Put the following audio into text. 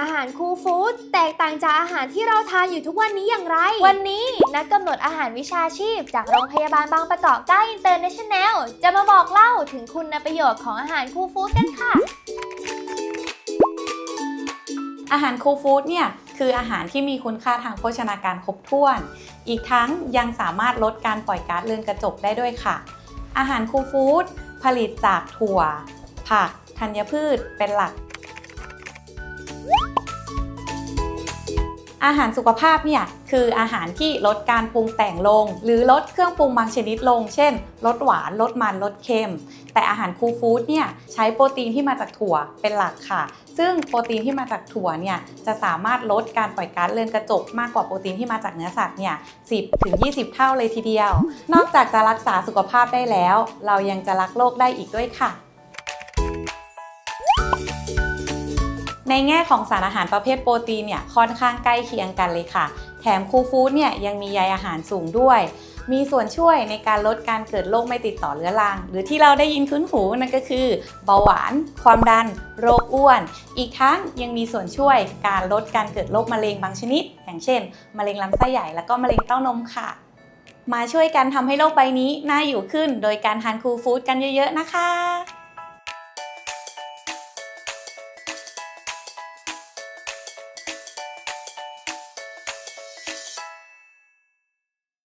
อาหารคูลฟู้ดแตกต่างจากอาหารที่เราทานอยู่ทุกวันนี้อย่างไร วันนี้นักกำหนดอาหารวิชาชีพ จากโรงพยาบาลบางประกอบ9อินเตอร์เนชั่นแนลจะมาบอกเล่าถึงคุณประโยชน์ของอาหารคูลฟู้ดกันค่ะ อาหารคูลฟู้ดเนี่ยคืออาหารที่มีคุณค่าทางโภชนาการครบถ้วน อีกทั้งยังสามารถลดการปล่อยก๊าซเรือนกระจกได้ด้วยค่ะ อาหารคูลฟู้ดผลิตจากถั่ว ผักธัญพืชเป็นหลัก อาหารสุขภาพเนี่ยคืออาหารที่ลดการปรุงแต่งลง หรือลดเครื่องปรุงบางชนิดลง เช่น ลดหวาน ลดมันลดเค็ม แต่อาหารคูลฟู้ดเนี่ยใช้โปรตีนที่มาจากถั่วเป็นหลักค่ะ ซึ่งโปรตีนที่มาจากถั่วเนี่ยจะสามารถลดการปล่อยก๊าซเรือนกระจกมากกว่าโปรตีนที่มาจากเนื้อสัตว์เนี่ย10ถึง20 เท่าเลยทีเดียว นอกจากจะรักษาสุขภาพได้แล้ว เรายังจะรักโลกได้อีกด้วยค่ะ ในแง่ของสารอาหารประเภทโปรตีนเนี่ยค่อนข้างใกล้เคียงกันเลยค่ะ แถมคูลฟู้ดเนี่ยยังมีใยอาหารสูงด้วย มีส่วนช่วยในการลดการเกิดโรคไม่ติดต่อเรื้อรัง หรือที่เราได้ยินคุ้นหูนั่นก็คือ เบาหวาน ความดัน โรคอ้วน อีกทั้งยังมีส่วนช่วยการลดการเกิดโรคมะเร็งบางชนิด อย่างเช่น มะเร็งลำไส้ใหญ่แล้วก็มะเร็งเต้านมค่ะ มาช่วยกันทำให้โลกใบนี้น่าอยู่ขึ้น โดยการทานคูลฟู้ดกันเยอะ ๆ นะคะ